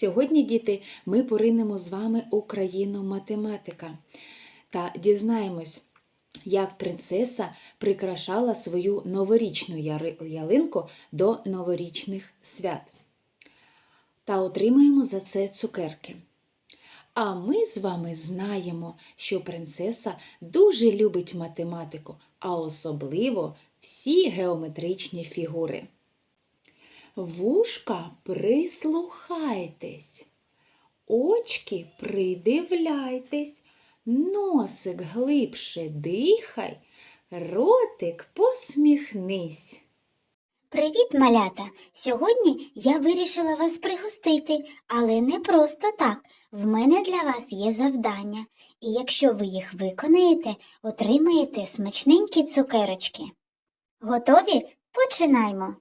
Сьогодні, діти, ми поринемо з вами у країну математика та дізнаємось, як принцеса прикрашала свою новорічну ялинку до новорічних свят. Та отримаємо за це цукерки. А ми з вами знаємо, що принцеса дуже любить математику, а особливо всі геометричні фігури. Вушка прислухайтесь, очки придивляйтесь, носик глибше дихай, ротик посміхнись. Привіт, малята! Сьогодні я вирішила вас пригостити, але не просто так. В мене для вас є завдання, і якщо ви їх виконаєте, отримаєте смачненькі цукерочки. Готові? Починаймо!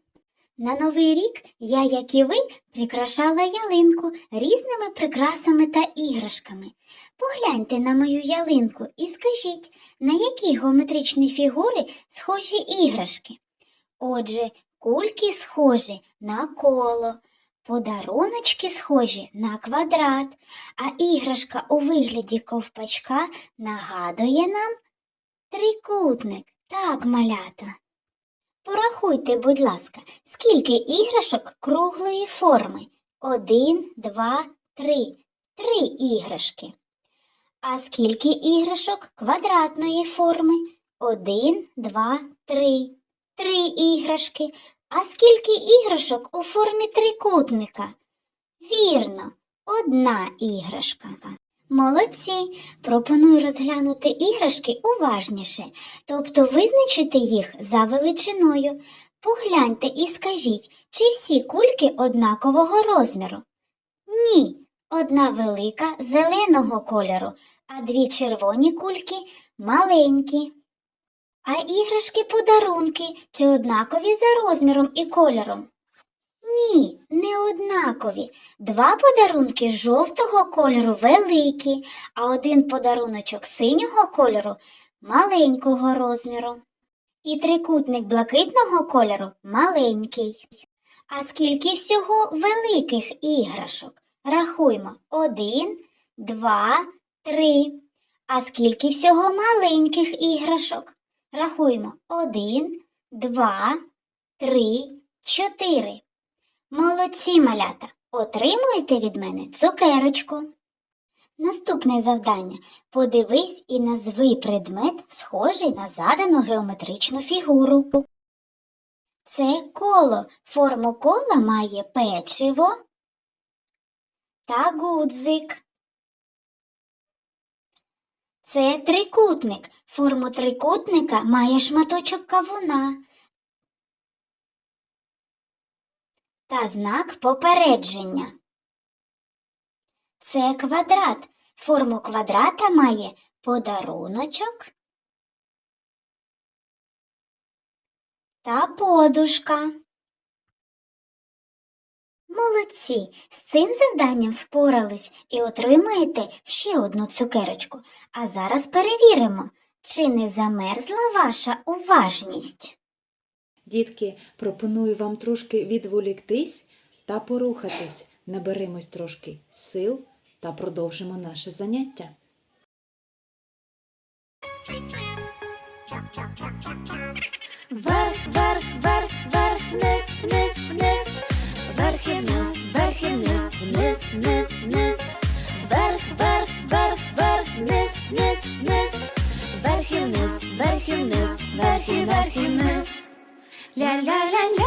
На новий рік я, як і ви, прикрашала ялинку різними прикрасами та іграшками. Погляньте на мою ялинку і скажіть, на які геометричні фігури схожі іграшки. Отже, кульки схожі на коло, подаруночки схожі на квадрат, а іграшка у вигляді ковпачка нагадує нам трикутник. Так, малята. Порахуйте, будь ласка, скільки іграшок круглої форми? Один, два, три. Три іграшки. А скільки іграшок квадратної форми? Один, два, три. Три іграшки. А скільки іграшок у формі трикутника? Вірно, одна іграшка. Молодці. Пропоную розглянути іграшки уважніше, тобто визначити їх за величиною. Погляньте і скажіть, чи всі кульки однакового розміру? Ні, одна велика зеленого кольору, а дві червоні кульки маленькі. А іграшки подарунки чи однакові за розміром і кольором? Ні, не однакові. Два подарунки жовтого кольору великі, а один подаруночок синього кольору маленького розміру. І трикутник блакитного кольору маленький. А скільки всього великих іграшок? Рахуймо один, два, три. А скільки всього маленьких іграшок? Рахуємо один, два, три, чотири. Молодці малята, отримуєте від мене цукерочку. Наступне завдання. Подивись і назви предмет, схожий на задану геометричну фігуру. Це коло. Форму кола має печиво та гудзик. Це трикутник. Форму трикутника має шматочок кавуна. Та знак попередження. Це квадрат. Форму квадрата має подаруночок та подушка. Молодці! З цим завданням впорались і отримаєте ще одну цукерочку. А зараз перевіримо, чи не замерзла ваша уважність. Дітки, пропоную вам трошки відволіктись та порухатись. Наберемось трошки сил та продовжимо наше заняття. Вверх, вверх, вверх, вверх, вниз, вниз, вниз, вверх і вниз, вверх і вниз, вниз, вниз, вниз, вверх, вверх, вверх, вверх, вниз, вниз, вниз, вверх і вниз, вверх і вниз, вверх і вверх і вниз. la la la la.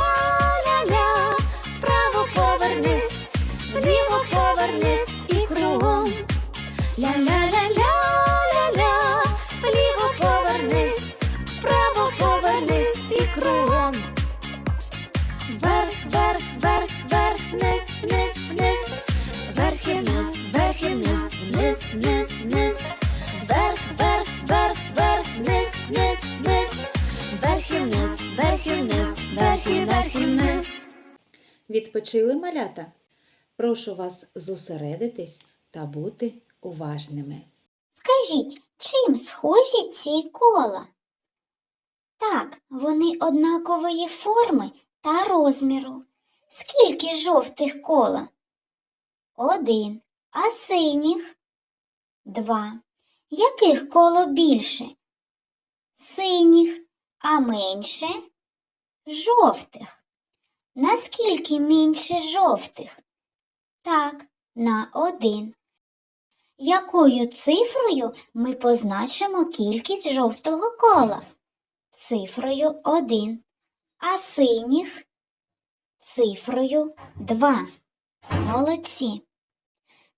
Відпочили малята? Прошу вас зосередитись та бути уважними. Скажіть, чим схожі ці кола? Так, вони однакової форми та розміру. Скільки жовтих кола? один, а синіх два. Яких коло більше? Синіх, а менше жовтих. Наскільки менше жовтих? Так, на один. Якою цифрою ми позначимо кількість жовтого кола? Цифрою 1. А синіх цифрою 2. Молодці.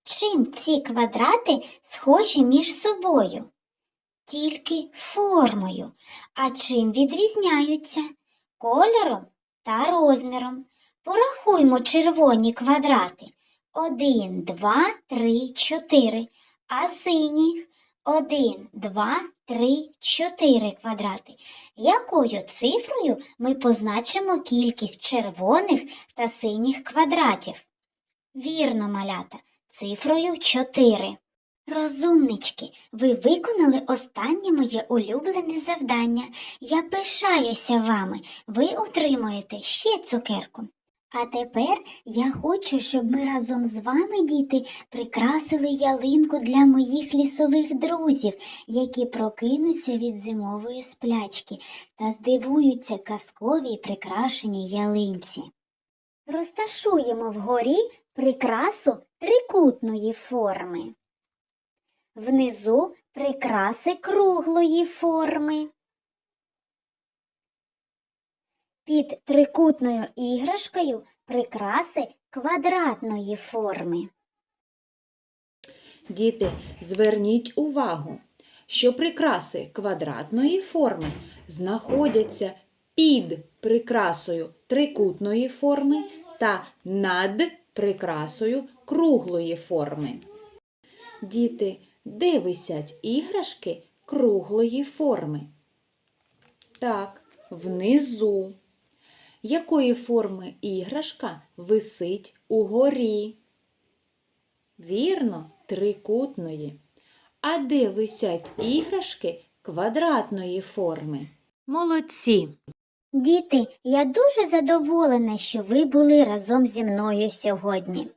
Чим ці квадрати схожі між собою? Тільки формою. А чим відрізняються? Кольором та розміром. Порахуймо червоні квадрати. 1, 2, 3, 4. А синіх 1, 2, 3, 4 квадрати. Якою цифрою ми позначимо кількість червоних та синіх квадратів? Вірно, малята, цифрою 4. Розумнички, ви виконали останнє моє улюблене завдання. Я пишаюся вами. Ви отримуєте ще цукерку. А тепер я хочу, щоб ми разом з вами, діти, прикрасили ялинку для моїх лісових друзів, які прокинуться від зимової сплячки та здивуються казковій прикрашеній ялинці. Розташуємо вгорі прикрасу трикутної форми. Внизу прикраси круглої форми. Під трикутною іграшкою прикраси квадратної форми. Діти, зверніть увагу, що прикраси квадратної форми знаходяться під прикрасою трикутної форми та над прикрасою круглої форми. Діти, де висять іграшки круглої форми? Так, внизу. Якої форми іграшка висить угорі? Вірно, трикутної. А де висять іграшки квадратної форми? Молодці! Діти, я дуже задоволена, що ви були разом зі мною сьогодні.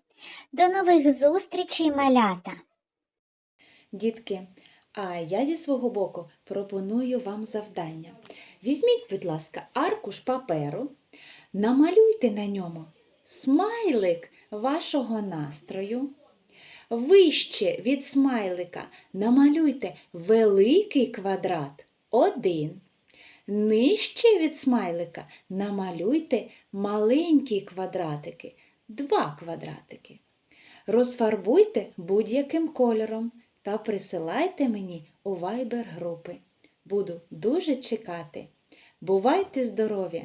До нових зустрічей, малята! Дітки, а я зі свого боку пропоную вам завдання. Візьміть, будь ласка, аркуш паперу, намалюйте на ньому смайлик вашого настрою. Вище від смайлика намалюйте великий квадрат один. Нижче від смайлика намалюйте маленькі квадратики, два квадратики. Розфарбуйте будь-яким кольором та присилайте мені у Viber групи. Буду дуже чекати. Бувайте здорові!